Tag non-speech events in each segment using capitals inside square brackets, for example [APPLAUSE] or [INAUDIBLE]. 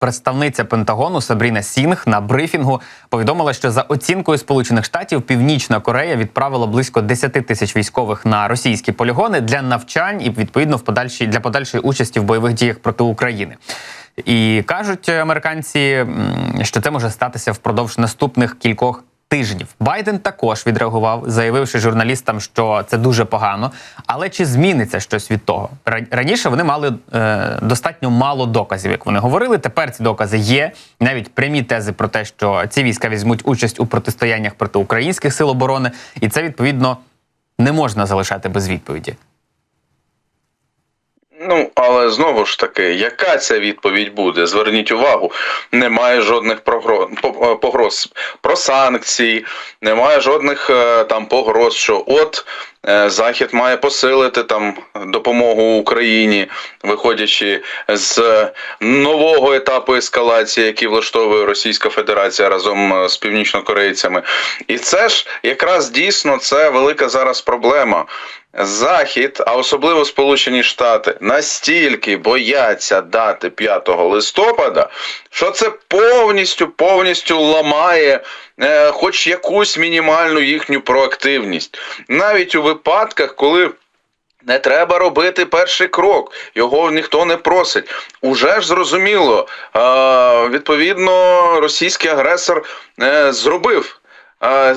Представниця Пентагону Сабріна Сінг на брифінгу повідомила, що за оцінкою Сполучених Штатів Північна Корея відправила близько 10 тисяч військових на російські полігони для навчань і відповідно в подальшій для подальшої участі в бойових діях проти України. І кажуть американці, що це може статися впродовж наступних кількох тижнів. Байден також відреагував, заявивши журналістам, що це дуже погано. Але чи зміниться щось від того? Раніше вони мали е, достатньо мало доказів, як вони говорили. Тепер ці докази є. Навіть прямі тези про те, що ці війська візьмуть участь у протистояннях проти українських сил оборони, і це відповідно не можна залишати без відповіді. Ну, але знову ж таки, яка ця відповідь буде? Зверніть увагу, немає жодних прогроз, погроз про санкції, немає жодних е, там погроз, що от е, Захід має посилити там допомогу Україні, виходячи з нового етапу ескалації, який влаштовує Російська Федерація разом е, з північнокорейцями. І це ж якраз дійсно це велика зараз проблема. Захід, а особливо Сполучені Штати, настільки бояться дати 5 листопада, що це повністю повністю ламає е, хоч якусь мінімальну їхню проактивність. Навіть у випадках, коли не треба робити перший крок, його ніхто не просить. Уже ж зрозуміло, е, відповідно, російський агресор е, зробив. Е,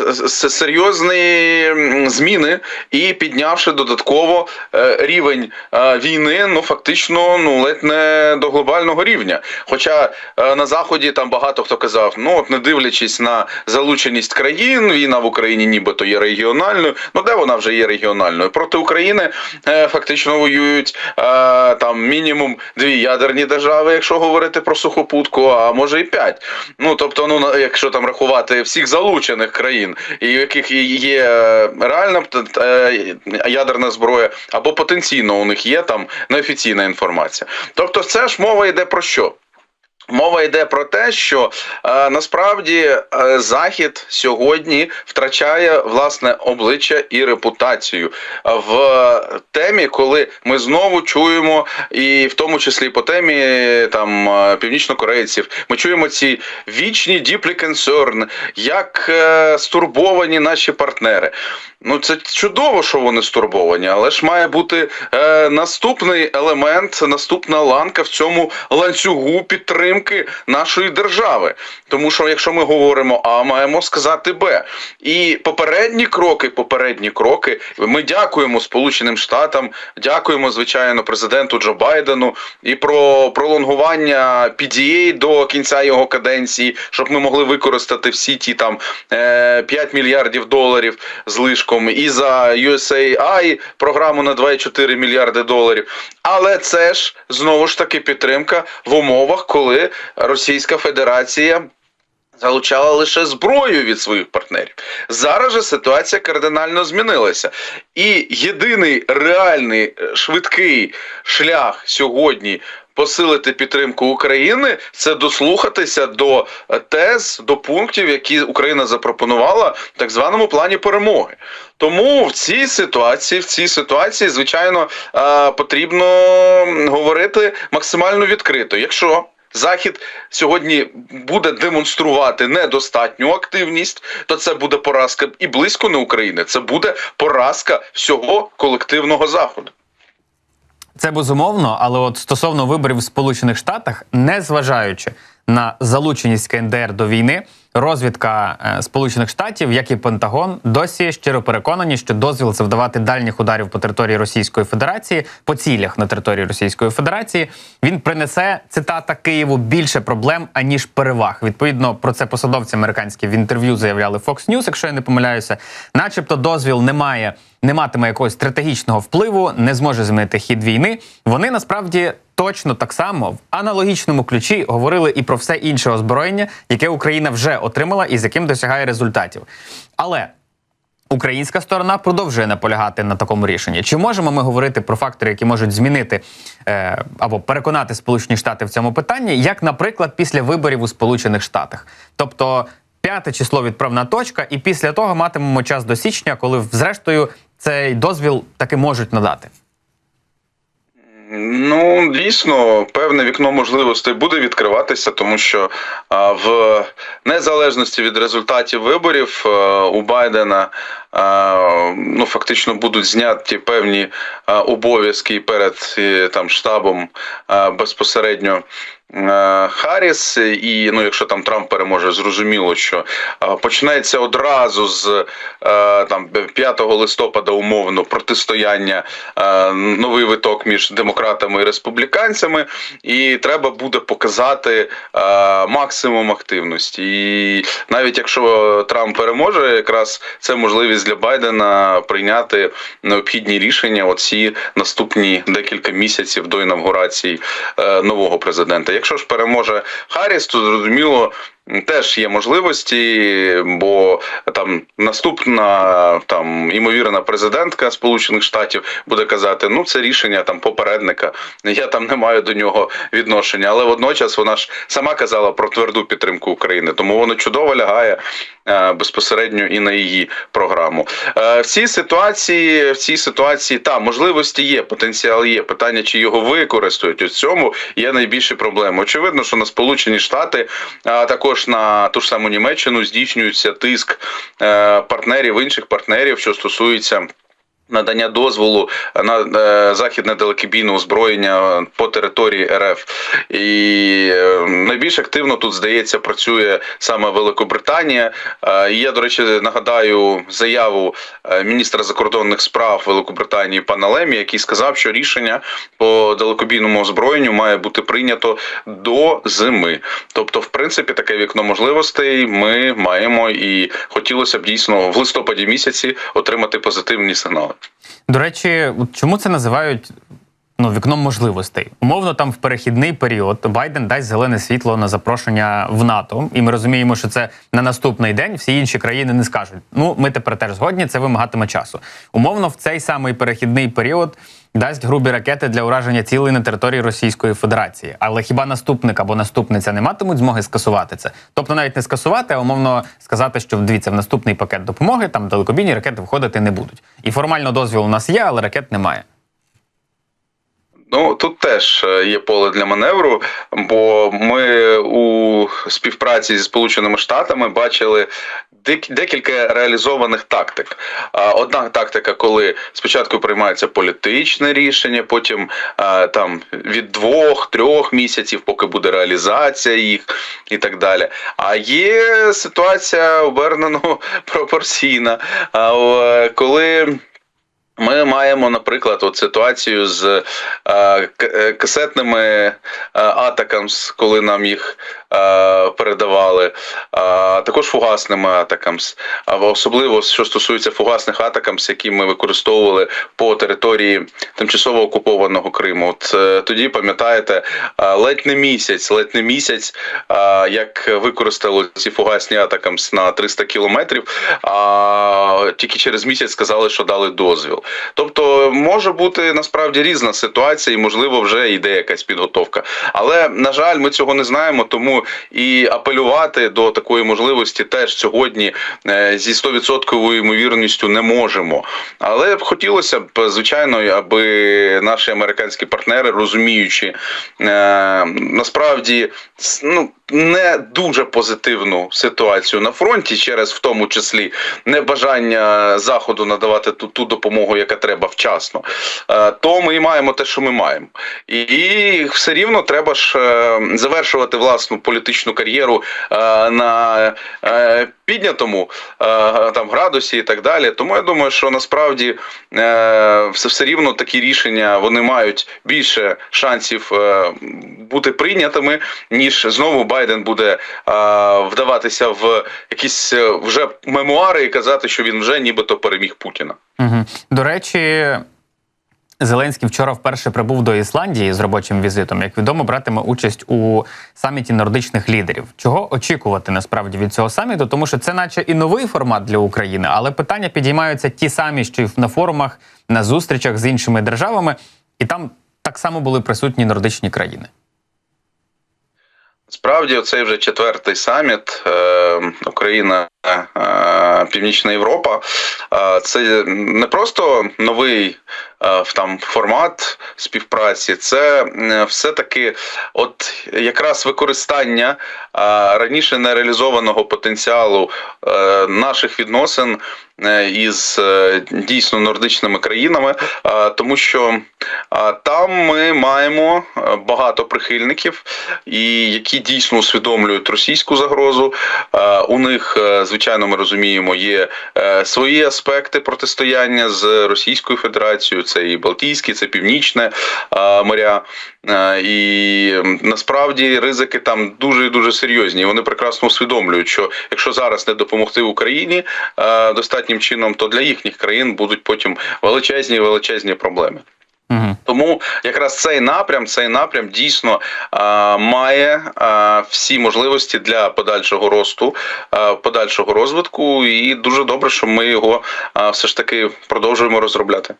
Серйозні зміни і піднявши додатково е, рівень е, війни, ну фактично, ну ледь не до глобального рівня. Хоча на заході там багато хто казав, ну от не дивлячись на залученість країн, війна в Україні нібито є регіональною. Ну де вона вже є регіональною? Проти України фактично воюють там мінімум дві ядерні держави, якщо говорити про сухопутку, а може і п'ять. Ну тобто, ну якщо там рахувати всіх залучених країн, і у яких є е, реальна е, ядерна зброя, або потенційно у них є там неофіційна інформація. Тобто, це ж мова йде про що? Мова йде про те, що е, насправді е, Захід сьогодні втрачає власне обличчя і репутацію в темі, коли ми знову чуємо, і в тому числі по темі там е, північнокорейців, ми чуємо ці вічні deeply concern, як е, стурбовані наші партнери. Ну це чудово, що вони стурбовані, але ж має бути е, наступний елемент, наступна ланка в цьому ланцюгу підтримки нашої держави. Тому що якщо ми говоримо А, маємо сказати Б. І попередні кроки, попередні кроки, ми дякуємо Сполученим Штатам, дякуємо, звичайно, президенту Джо Байдену і про пролонгування PDA до кінця його каденції, щоб ми могли використати всі ті там е, 5 мільярдів доларів злишком і за USAI програму на 2,4 мільярди доларів. Але це ж знову ж таки підтримка в умовах, коли Російська Федерація. Залучала лише зброю від своїх партнерів. Зараз же ситуація кардинально змінилася. І єдиний реальний е, швидкий шлях сьогодні посилити підтримку України це дослухатися до е, тез, до пунктів, які Україна запропонувала так званому плані перемоги. Тому в цій ситуації, в цій ситуації, звичайно, е, потрібно говорити максимально відкрито. Якщо Захід сьогодні буде демонструвати недостатню активність, то це буде поразка і близько не України. Це буде поразка всього колективного заходу. Це безумовно, але от стосовно виборів в Сполучених Штатах, незважаючи на залученість КНДР до війни, розвідка е, Сполучених Штатів, як і Пентагон, досі щиро переконані, що дозвіл завдавати дальніх ударів по території Російської Федерації, по цілях на території Російської Федерації, він принесе цитата Києву більше проблем аніж переваг. Відповідно, про це посадовці американські в інтерв'ю заявляли Fox News, якщо я не помиляюся, начебто, дозвіл не має. Не матиме якогось стратегічного впливу, не зможе змінити хід війни. Вони насправді точно так само в аналогічному ключі говорили і про все інше озброєння, яке Україна вже отримала і з яким досягає результатів. Але українська сторона продовжує наполягати на такому рішенні. Чи можемо ми говорити про фактори, які можуть змінити е, або переконати Сполучені Штати в цьому питанні, як, наприклад, після виборів у Сполучених Штатах? Тобто п'яте число відправна точка, і після того матимемо час до січня, коли, зрештою, цей дозвіл таки можуть надати. Ну, дійсно, певне вікно можливостей буде відкриватися, тому що в незалежності від результатів виборів у Байдена ну, фактично будуть зняті певні обов'язки перед е, там штабом безпосередньо. Е, Харріс, і ну, якщо там Трамп переможе, зрозуміло, що а, почнеться одразу з е, там 5 листопада умовно протистояння е, новий виток між демократами і республіканцями, і треба буде показати е, максимум активності. І навіть якщо Трамп переможе, якраз це можливість для Байдена прийняти необхідні рішення оці наступні декілька місяців до інавгурації е, нового президента. Якщо ж переможе Харріс, то зрозуміло. Теж є можливості, бо там наступна там імовірна президентка Сполучених Штатів буде казати: ну це рішення там попередника. Я там не маю до нього відношення. Але водночас вона ж сама казала про тверду підтримку України, тому воно чудово лягає е, безпосередньо і на її програму. Е, в цій ситуації, в цій ситуації та можливості є, потенціал є. Питання, чи його використають у цьому, є найбільші проблеми. Очевидно, що на Сполучені Штати, а також на ту ж саму Німеччину здійснюється тиск е, партнерів інших партнерів, що стосується. Надання дозволу на е, західне далекобійне озброєння по території РФ, і е, найбільш активно тут здається працює саме Великобританія. Е, я, до речі, нагадаю заяву міністра закордонних справ Великобританії пана Лемі, який сказав, що рішення по далекобійному озброєнню має бути прийнято до зими. Тобто, в принципі, таке вікно можливостей ми маємо, і хотілося б дійсно в листопаді місяці отримати позитивні сигнали. До речі, чому це називають ну, вікном можливостей? Умовно, там в перехідний період Байден дасть зелене світло на запрошення в НАТО, і ми розуміємо, що це на наступний день всі інші країни не скажуть. Ну, ми тепер теж згодні, це вимагатиме часу. Умовно, в цей самий перехідний період. Дасть грубі ракети для ураження цілей на території Російської Федерації, але хіба наступник або наступниця не матимуть змоги скасувати це? Тобто навіть не скасувати, а умовно сказати, що дивіться, в наступний пакет допомоги там далекобійні ракети входити не будуть. І формально дозвіл у нас є, але ракет немає. Ну тут теж е, є поле для маневру, бо ми у співпраці зі Сполученими Штатами бачили декілька реалізованих тактик. Одна тактика, коли спочатку приймається політичне рішення, потім там від двох-трьох місяців, поки буде реалізація їх і так далі. А є ситуація обернено [LAUGHS] пропорційна. Коли ми маємо, наприклад, от ситуацію з е, е, касетними е, атакамс, коли нам їх е, передавали, а також фугасними атакамс. Особливо що стосується фугасних атакамс, які ми використовували по території тимчасово окупованого Криму. От е, тоді пам'ятаєте, е, ледь не місяць, ледь не місяць, е, як використали ці фугасні атакамс на 300 кілометрів, а тільки через місяць сказали, що дали дозвіл. Тобто може бути насправді різна ситуація, і можливо вже йде якась підготовка. Але на жаль, ми цього не знаємо, тому і апелювати до такої можливості теж сьогодні е, зі 100% ймовірністю не можемо. Але хотілося б, звичайно, аби наші американські партнери, розуміючи е, насправді ну. Не дуже позитивну ситуацію на фронті, через в тому числі небажання заходу надавати ту, ту допомогу, яка треба вчасно, е, то ми маємо те, що ми маємо, і, все рівно треба ж е, завершувати власну політичну кар'єру е, на піднятому там градусі і так далі. Тому я думаю, що насправді все, все рівно такі рішення вони мають більше шансів бути прийнятими, ніж знову Байден буде вдаватися в якісь вже мемуари і казати, що він вже нібито переміг Путіна. До речі, Зеленський вчора вперше прибув до Ісландії з робочим візитом. Як відомо, братиме участь у саміті нордичних лідерів. Чого очікувати насправді від цього саміту? Тому що це, наче, і новий формат для України, але питання підіймаються ті самі, що й на форумах, на зустрічах з іншими державами, і там так само були присутні нордичні країни. Справді, оцей вже четвертий саміт. Е, Україна Північна Європа. Це не просто новий е, там формат співпраці, це все-таки от якраз використання е, раніше нереалізованого потенціалу е, наших відносин із дійсно нордичними країнами, тому що там ми маємо багато прихильників, і які дійсно усвідомлюють російську загрозу. У них, звичайно, ми розуміємо, є е, свої аспекти протистояння з Російською Федерацією. Це і Балтійське, це Північне е, моря. Е, І насправді ризики там дуже дуже серйозні. Вони прекрасно усвідомлюють, що якщо зараз не допомогти Україні достатнім чином, то для їхніх країн будуть потім величезні величезні проблеми. Угу. Тому якраз цей напрям, цей напрям дійсно а, має а, всі можливості для подальшого росту, а, подальшого розвитку, і дуже добре, що ми його а, все ж таки продовжуємо розробляти.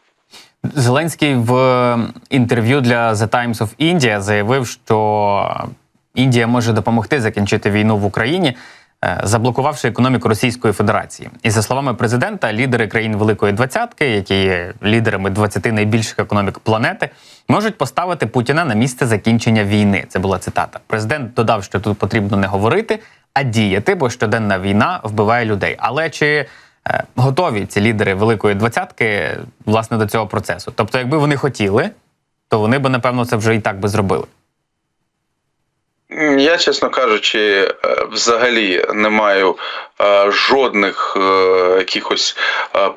Зеленський в інтерв'ю для The Times of India заявив, що Індія може допомогти закінчити війну в Україні, заблокувавши економіку Російської Федерації. І за словами президента, лідери країн Великої Двадцятки, які є лідерами 20 найбільших економік планети, можуть поставити Путіна на місце закінчення війни. Це була цитата. Президент додав, що тут потрібно не говорити, а діяти, бо щоденна війна вбиває людей. Але чи е, готові ці лідери Великої Двадцятки власне до цього процесу? Тобто, якби вони хотіли, то вони би напевно це вже і так би зробили. Я, чесно кажучи, е, взагалі не маю е, жодних е, якихось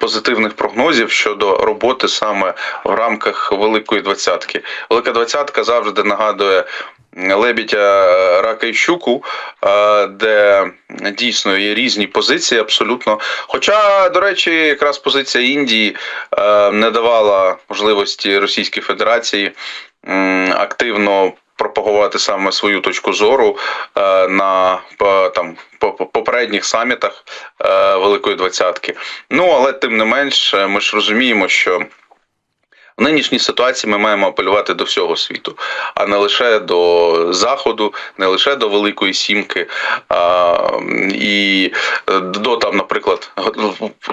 позитивних прогнозів щодо роботи саме в рамках Великої двадцятки. Велика двадцятка завжди нагадує лебідя рака і щуку, де дійсно є різні позиції абсолютно. Хоча, до речі, якраз позиція Індії не давала можливості Російській Федерації активно пропагувати саме свою точку зору е, на по- там по- по- попередніх самітах е, Великої Двадцятки. Ну але тим не менш, е, ми ж розуміємо, що. В нинішній ситуації ми маємо апелювати до всього світу, а не лише до Заходу, не лише до Великої Сімки, а, і до там, наприклад,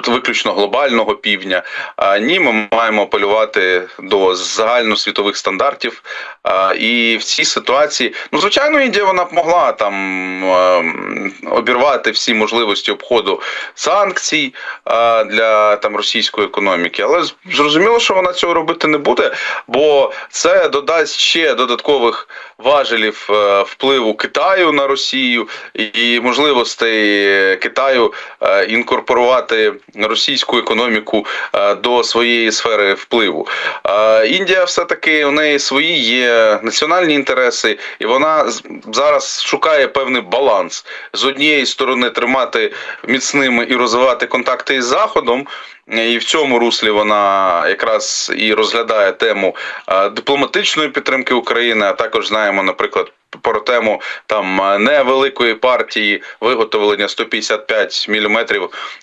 виключно глобального півдня. А ні, ми маємо апелювати до загальносвітових стандартів. А, і в цій ситуації, ну звичайно, Індія вона б могла там обірвати всі можливості обходу санкцій а, для там російської економіки, але зрозуміло, що вона цього робити не буде, бо це додасть ще додаткових важелів е, впливу Китаю на Росію і можливостей Китаю е, інкорпорувати російську економіку е, до своєї сфери впливу. Е, Індія все таки у неї свої є національні інтереси, і вона зараз шукає певний баланс з однієї сторони тримати міцними і розвивати контакти із Заходом. І в цьому руслі вона якраз і розглядає тему е, дипломатичної підтримки України, а також знаємо, наприклад. Про тему там е, невеликої партії виготовлення 155 мм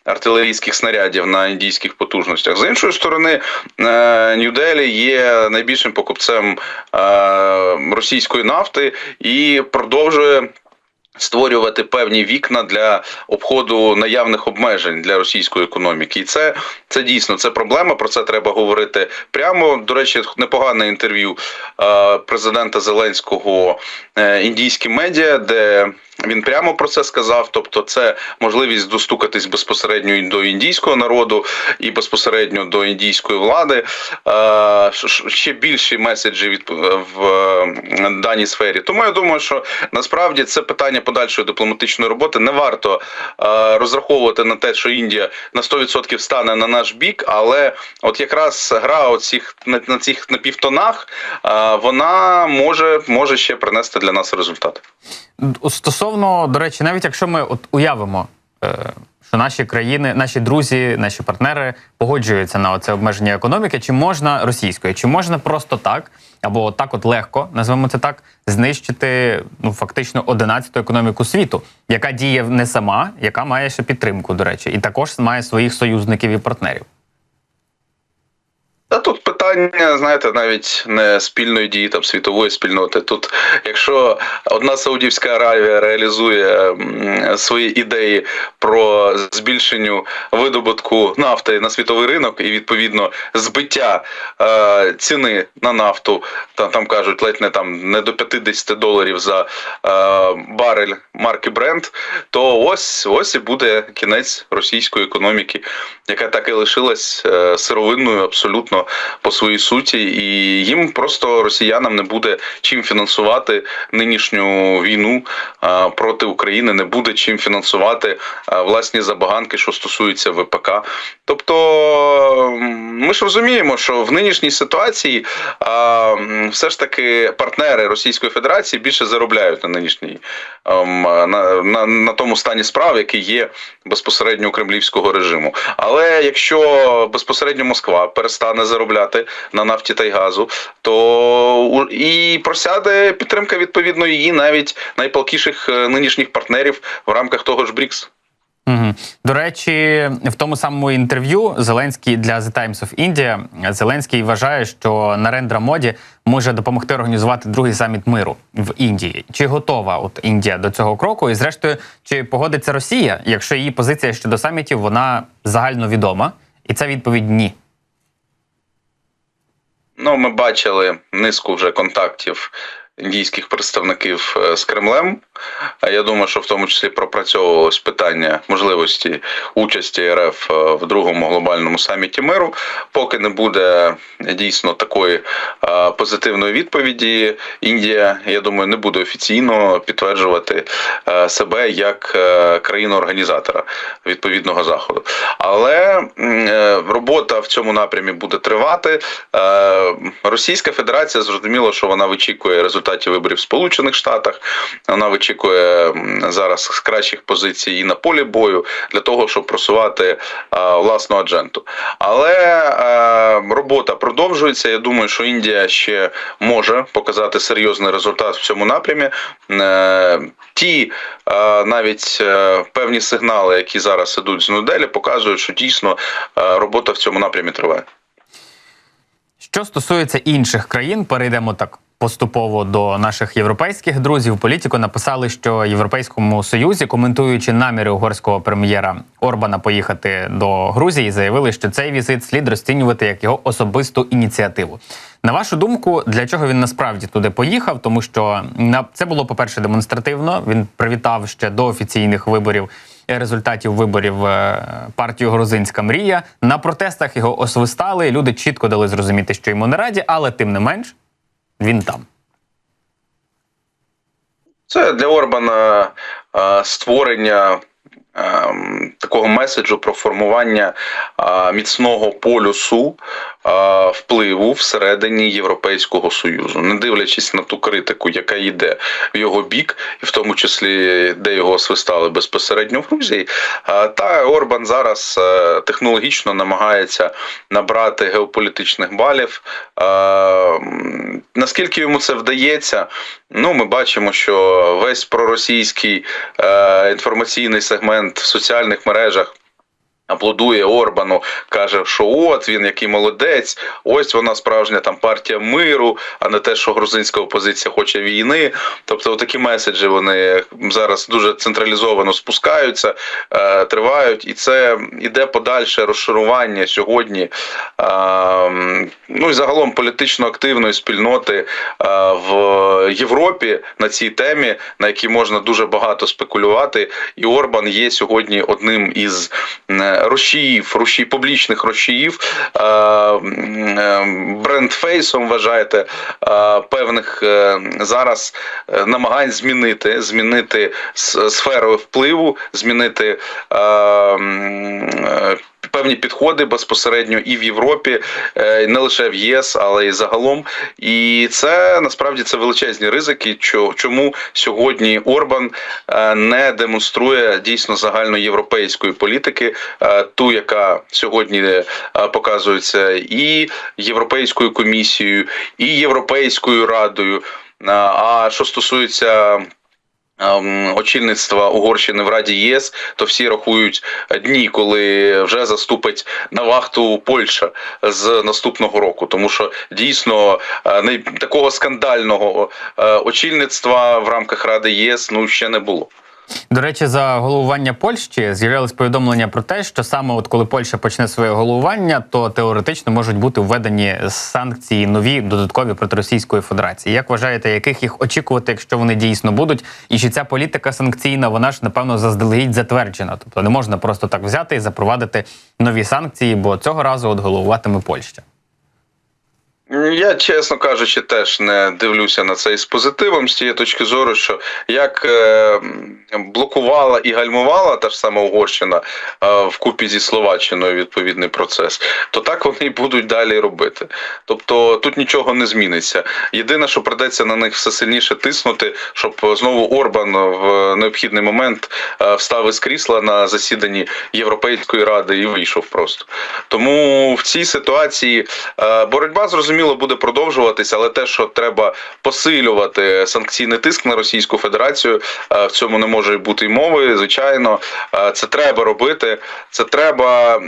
артилерійських снарядів на індійських потужностях. З іншої сторони, е, Нью-Делі є найбільшим покупцем російської нафти і продовжує створювати певні вікна для обходу наявних обмежень для російської економіки, і це, це дійсно це проблема. Про це треба говорити прямо. До речі, непогане інтерв'ю е, президента Зеленського е, індійським медіа, де він прямо про це сказав. Тобто, це можливість достукатись безпосередньо і до індійського народу і безпосередньо до індійської влади. Е, ще більші меседжі від в е, даній сфері. Тому я думаю, що насправді це питання подальшої дипломатичної роботи. Не варто е, розраховувати на те, що Індія на 100% стане на наш бік, але от якраз гра оцих на, цих напівтонах е, вона може, може ще принести для нас результат. Стосовно, до речі, навіть якщо ми от уявимо, е, що наші країни, наші друзі, наші партнери погоджуються на це обмеження економіки, чи можна російської, чи можна просто так, або так, от легко, назвемо це так, знищити ну фактично 11-ту економіку світу, яка діє не сама, яка має ще підтримку, до речі, і також має своїх союзників і партнерів. Та тут питання. знаєте, навіть не спільної дії там світової спільноти. Тут, якщо одна Саудівська Аравія реалізує свої ідеї про збільшенню видобутку нафти на світовий ринок і відповідно збиття е, ціни на нафту, там, там кажуть, ледь не там не до 50 доларів за е, барель марки Brent, то ось ось і буде кінець російської економіки, яка так і лишилась е, сировинною абсолютно по своїй суті, і їм просто росіянам не буде чим фінансувати нинішню війну проти України, не буде чим фінансувати власні забаганки, що стосуються ВПК. Тобто ми ж розуміємо, що в нинішній ситуації все ж таки партнери Російської Федерації більше заробляють на нинішній ем, на, на, на тому стані справ, який є безпосередньо у кремлівського режиму. Але якщо безпосередньо Москва перестане заробляти на нафті та й газу, то і просяде підтримка відповідно її навіть найпалкіших е, нинішніх партнерів в рамках того ж БРІКС. Угу. До речі, в тому самому інтерв'ю Зеленський для The Times of India Зеленський вважає, що Нарендра Моді може допомогти організувати другий саміт миру в Індії. Чи готова от Індія до цього кроку? І зрештою, чи погодиться Росія, якщо її позиція щодо самітів вона загальновідома? І це відповідь ні. Ну, ми бачили низку вже контактів індійських представників е, з Кремлем. А Я думаю, що в тому числі пропрацьовувалось питання можливості участі РФ е, в другому глобальному саміті миру. Поки не буде дійсно такої е, позитивної відповіді, Індія, я думаю, не буде офіційно підтверджувати себе як е, країну-організатора відповідного заходу. Але робота в цьому напрямі буде тривати. Російська Федерація зрозуміло, що вона вичікує результатів виборів в Сполучених Штатах. Вона вичікує зараз кращих позицій і на полі бою для того, щоб просувати власну адженту. Але е, робота продовжується. Я думаю, що Індія ще може показати серйозний результат в цьому напрямі. Е, Ті е, навіть певні сигнали, які зараз ідуть з Нуделі, показують, що дійсно робота в цьому напрямі триває. Що стосується інших країн, перейдемо так поступово до наших європейських друзів. Політико написали, що Європейському Союзі, коментуючи наміри угорського прем'єра Орбана поїхати до Грузії, заявили, що цей візит слід розцінювати як його особисту ініціативу. На вашу думку, для чого він насправді туди поїхав? Тому що на це було по перше демонстративно. Він привітав ще до офіційних виборів результатів виборів е, партію Грузинська мрія. На протестах його освистали. Люди чітко дали зрозуміти, що йому не раді, але тим не менш він там. Це для Орбана е, створення е, такого меседжу про формування е, міцного полюсу впливу всередині Європейського союзу, не дивлячись на ту критику, яка йде в його бік, і в тому числі де його свистали безпосередньо в Грузії. Та Орбан зараз е, технологічно намагається набрати геополітичних балів. Наскільки йому це вдається, ну ми бачимо, що весь проросійський е, інформаційний сегмент в соціальних мережах. Аплодує Орбану, каже, що от він який молодець, ось вона справжня там партія миру, а не те, що грузинська опозиція хоче війни. Тобто, такі меседжі вони зараз дуже централізовано спускаються, е, тривають, і це іде подальше розшарування сьогодні. Е, ну і загалом політично активної спільноти е, в Європі на цій темі, на якій можна дуже багато спекулювати. І Орбан є сьогодні одним із рушіїв, рушій, публічних рушіїв, е, е, брендфейсом вважаєте е, певних зараз намагань змінити, змінити сферу впливу, змінити певні підходи безпосередньо і в Європі, е, не лише в ЄС, але й загалом. І це насправді це величезні ризики. Чому сьогодні Орбан е, не демонструє дійсно загальноєвропейської політики, е, ту, яка сьогодні показується і Європейською комісією, і Європейською радою. А що стосується очільництва Угорщини в Раді ЄС, то всі рахують дні, коли вже заступить на вахту Польща з наступного року. Тому що дійсно не такого скандального е, очільництва в рамках Ради ЄС ну ще не було. До речі, за головування Польщі з'являлись повідомлення про те, що саме от коли Польща почне своє головування, то теоретично можуть бути введені санкції нові додаткові проти Російської Федерації. Як вважаєте, яких їх очікувати, якщо вони дійсно будуть? І чи ця політика санкційна, вона ж напевно заздалегідь затверджена? Тобто не можна просто так взяти і запровадити нові санкції, бо цього разу от головуватиме Польща. Я, чесно кажучи, теж не дивлюся на це із позитивом з тієї точки зору, що як е, блокувала і гальмувала та ж сама Угорщина е, вкупі зі Словаччиною відповідний процес, то так вони і будуть далі робити. Тобто тут нічого не зміниться. Єдине, що придеться на них все сильніше тиснути, щоб знову Орбан в необхідний момент е, встав із крісла на засіданні Європейської ради і вийшов просто. Тому в цій ситуації боротьба зрозуміло буде продовжуватися, але те, що треба посилювати санкційний тиск на Російську Федерацію, е, в цьому не може бути й мови. Звичайно, Е, це треба робити. Це треба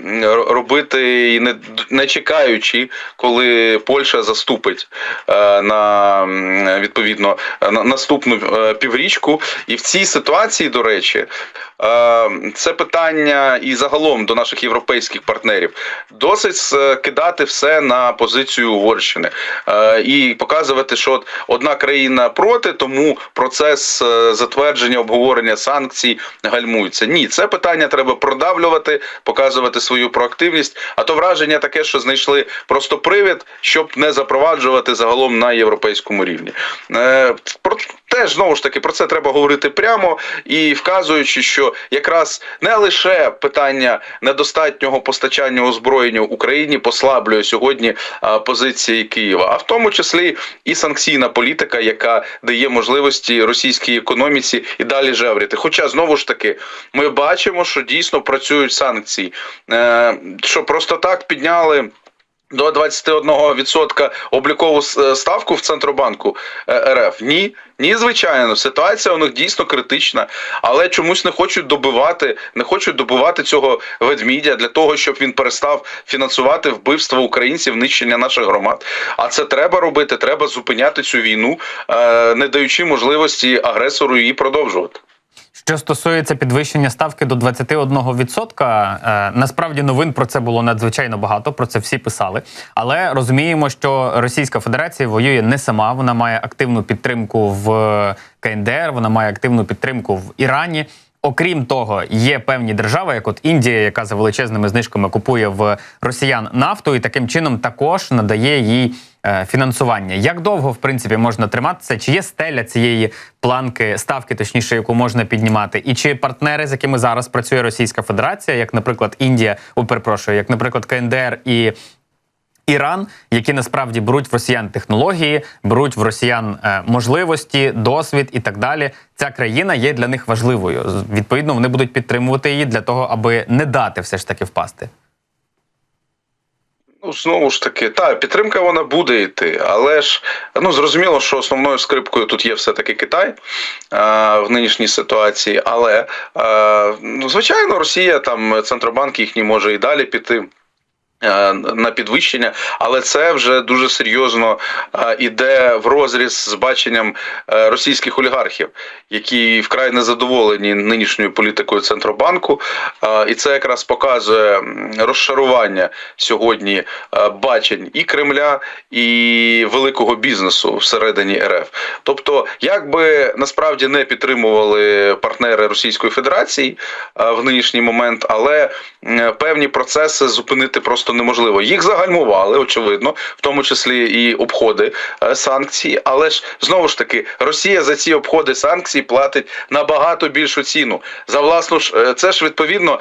робити і не, не чекаючи, коли Польща заступить е, на відповідно на наступну піврічку. І в цій ситуації, до речі, це питання і загалом до наших європейських партнерів. Досить е, кидати все на позицію Угорщини е, і показувати, що одна країна проти, тому процес е, затвердження обговорення санкцій гальмується. Ні, це питання треба продавлювати, показувати свою проактивність. А то враження таке, що знайшли просто привід, щоб не запроваджувати загалом на європейському рівні. Е, теж знову ж таки про це треба говорити прямо і вказуючи, що якраз не лише питання недостатнього постачання озброєння Україні послаблює сьогодні позиції Києва, а в тому числі і санкційна політика, яка дає можливості російській економіці і далі жевріти. Хоча знову ж таки ми бачимо, що дійсно працюють санкції, Е, що просто так підняли. До 21% облікову ставку в Центробанку е, РФ. Ні, ні, звичайно, ситуація у них дійсно критична, але чомусь не хочуть добивати, не хочуть добивати цього ведмідя для того, щоб він перестав фінансувати вбивство українців, нищення наших громад. А це треба робити. Треба зупиняти цю війну, е, не даючи можливості агресору її продовжувати. Що стосується підвищення ставки до 21%, е, насправді новин про це було надзвичайно багато. Про це всі писали. Але розуміємо, що Російська Федерація воює не сама. Вона має активну підтримку в КНДР, вона має активну підтримку в Ірані. Окрім того, є певні держави, як от Індія, яка за величезними знижками купує в росіян нафту, і таким чином також надає їй е, фінансування. Як довго в принципі можна триматися? Чи є стеля цієї планки ставки, точніше, яку можна піднімати? І чи партнери, з якими зараз працює Російська Федерація, як, наприклад, Індія, о, перепрошую, як, наприклад, КНДР і Іран, які насправді беруть в росіян технології, беруть в росіян е, можливості, досвід і так далі. Ця країна є для них важливою. Відповідно, вони будуть підтримувати її для того, аби не дати все ж таки впасти. Ну, знову ж таки, та підтримка вона буде йти, але ж ну зрозуміло, що основною скрипкою тут є все-таки Китай а, в нинішній ситуації. Але а, ну, звичайно, Росія там центробанк їхній може і далі піти. Е, На підвищення, але це вже дуже серйозно е, іде в розріз з баченням е, російських олігархів, які вкрай незадоволені нинішньою політикою центробанку, і це якраз показує розшарування сьогодні бачень і Кремля, і великого бізнесу всередині РФ. Тобто, як би насправді не підтримували партнери Російської Федерації в нинішній момент, але певні процеси зупинити просто неможливо. Їх загальмували, очевидно, в тому числі і обходи е, санкцій. Але ж знову ж таки, Росія за ці обходи санкцій платить набагато більшу ціну. За власну ж е, це ж відповідно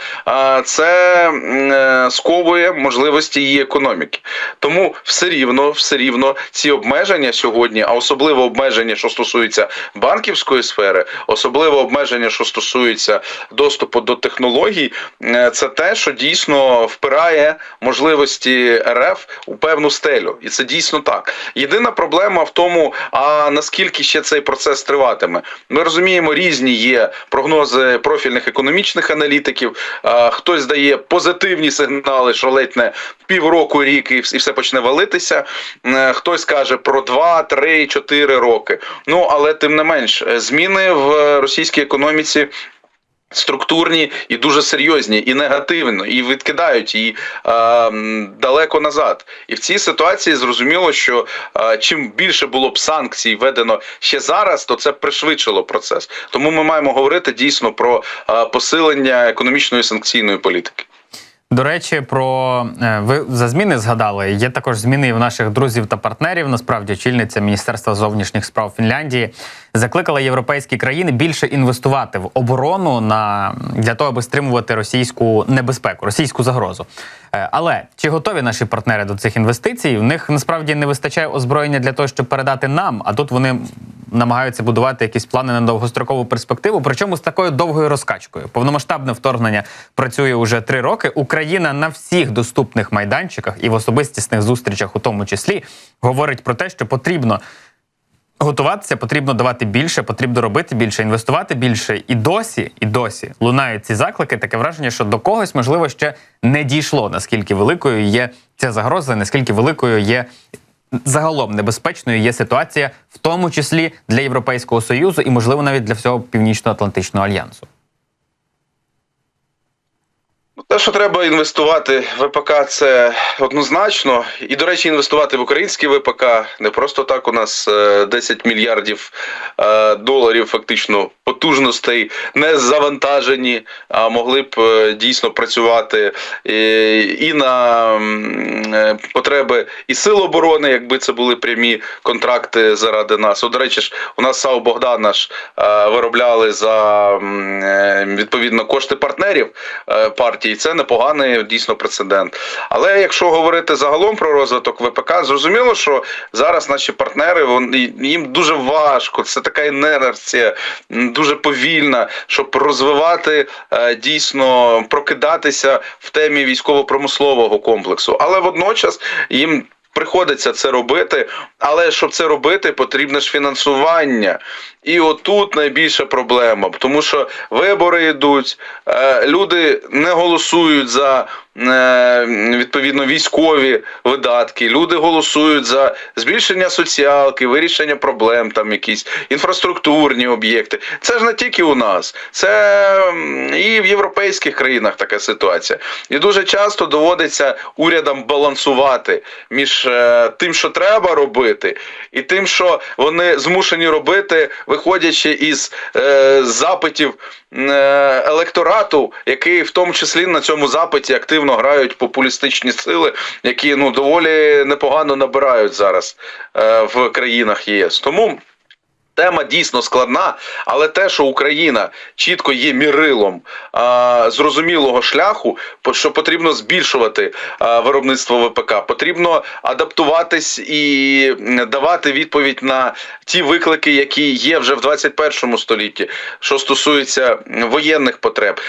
це е, сковує можливості її економіки. Тому все рівно, все рівно ці обмеження сьогодні, а особливо обмеження, що стосується банківської сфери, особливо обмеження, що стосується доступу до технологій, це те, що дійсно впирає можливо. Можливості РФ у певну стелю, і це дійсно так. Єдина проблема в тому, а наскільки ще цей процес триватиме. Ми розуміємо, різні є прогнози профільних економічних аналітиків. Хтось дає позитивні сигнали, що ледь не півроку, рік і все почне валитися. Е, Хтось каже про 2, 3, 4 роки. Ну але тим не менш, е, зміни в е, російській економіці. Структурні і дуже серйозні, і негативно, і відкидають її е, далеко назад. І в цій ситуації зрозуміло, що е, чим більше було б санкцій введено ще зараз, то це пришвидшило процес. Тому ми маємо говорити дійсно про е, посилення економічної санкційної політики. До речі, про е, ви за зміни згадали. Є також зміни в наших друзів та партнерів. Насправді, очільниця Міністерства зовнішніх справ Фінляндії закликала європейські країни більше інвестувати в оборону на для того, аби стримувати російську небезпеку, російську загрозу. Е, Але чи готові наші партнери до цих інвестицій? В них насправді не вистачає озброєння для того, щоб передати нам. А тут вони намагаються будувати якісь плани на довгострокову перспективу. Причому з такою довгою розкачкою. Повномасштабне вторгнення працює уже три роки. Україна на всіх доступних майданчиках і в особистісних зустрічах, у тому числі, говорить про те, що потрібно. Готуватися потрібно давати більше, потрібно робити більше, інвестувати більше. І досі, і досі лунають ці заклики. Таке враження, що до когось можливо ще не дійшло, наскільки великою є ця загроза, наскільки великою є загалом небезпечною є ситуація, в тому числі для Європейського союзу і, можливо, навіть для всього Північно-Атлантичного альянсу. Ну, Те, що треба інвестувати в ВПК, це однозначно. І, до речі, інвестувати в український ВПК не просто так. У нас е, 10 мільярдів е, доларів фактично потужностей не завантажені, а могли б е, дійсно працювати е, і на е, потреби і сил оборони, якби це були прямі контракти заради нас. От, до речі ж, у нас САУ Богдана ж е, виробляли за е, відповідно кошти партнерів е, партії. Це непоганий дійсно прецедент. Але якщо говорити загалом про розвиток ВПК, зрозуміло, що зараз наші партнери вони їм дуже важко. Це така інерція, дуже повільна, щоб розвивати е, дійсно прокидатися в темі військово-промислового комплексу. Але водночас їм. Приходиться це робити, але щоб це робити, потрібне ж фінансування. І отут найбільша проблема, тому що вибори йдуть, е, люди не голосують за е, відповідно військові видатки, люди голосують за збільшення соціалки, вирішення проблем, там якісь інфраструктурні об'єкти. Це ж не тільки у нас, це і в європейських країнах така ситуація. І дуже часто доводиться урядам балансувати між е, тим, що треба робити, і тим, що вони змушені робити, виходячи із е, запитів е, електорату, який в тому числі на цьому запиті активно грають популістичні сили, які ну доволі непогано набирають зараз е, в країнах єС. Тому. Тема дійсно складна, але те, що Україна чітко є мірилом а, зрозумілого шляху, що потрібно збільшувати а, виробництво ВПК, потрібно адаптуватись і давати відповідь на ті виклики, які є вже в 21 столітті, що стосується воєнних потреб.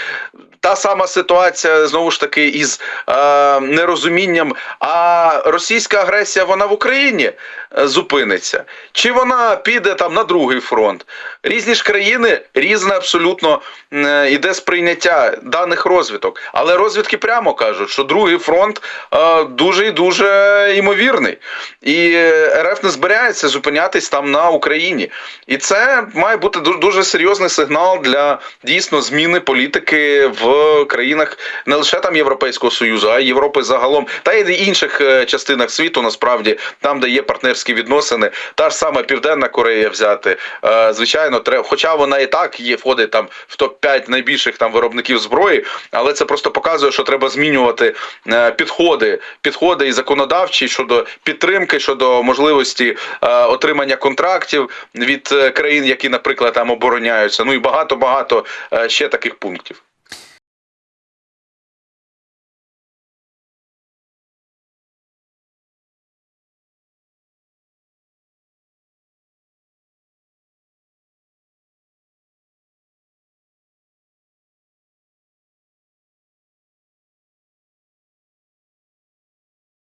Та сама ситуація знову ж таки із е, нерозумінням. А російська агресія вона в Україні зупиниться, чи вона піде там на другий фронт? Різні ж країни різне абсолютно е, іде сприйняття даних розвиток. Але розвідки прямо кажуть, що другий фронт е, дуже і дуже ймовірний. І е, РФ не збирається зупинятись там на Україні. І це має бути дуже серйозний сигнал для дійсно зміни політики в країнах не лише там Європейського Союзу, а й Європи загалом, та й інших е, частинах світу, насправді, там, де є партнерські відносини, та ж сама Південна Корея взяти. Е, Звичайно, треба, хоча вона і так є, входить там в топ-5 найбільших там виробників зброї, але це просто показує, що треба змінювати е, підходи, підходи і законодавчі щодо підтримки, щодо можливості е, отримання контрактів від країн, які, наприклад, там обороняються. Ну і багато багато ще таких пунктів.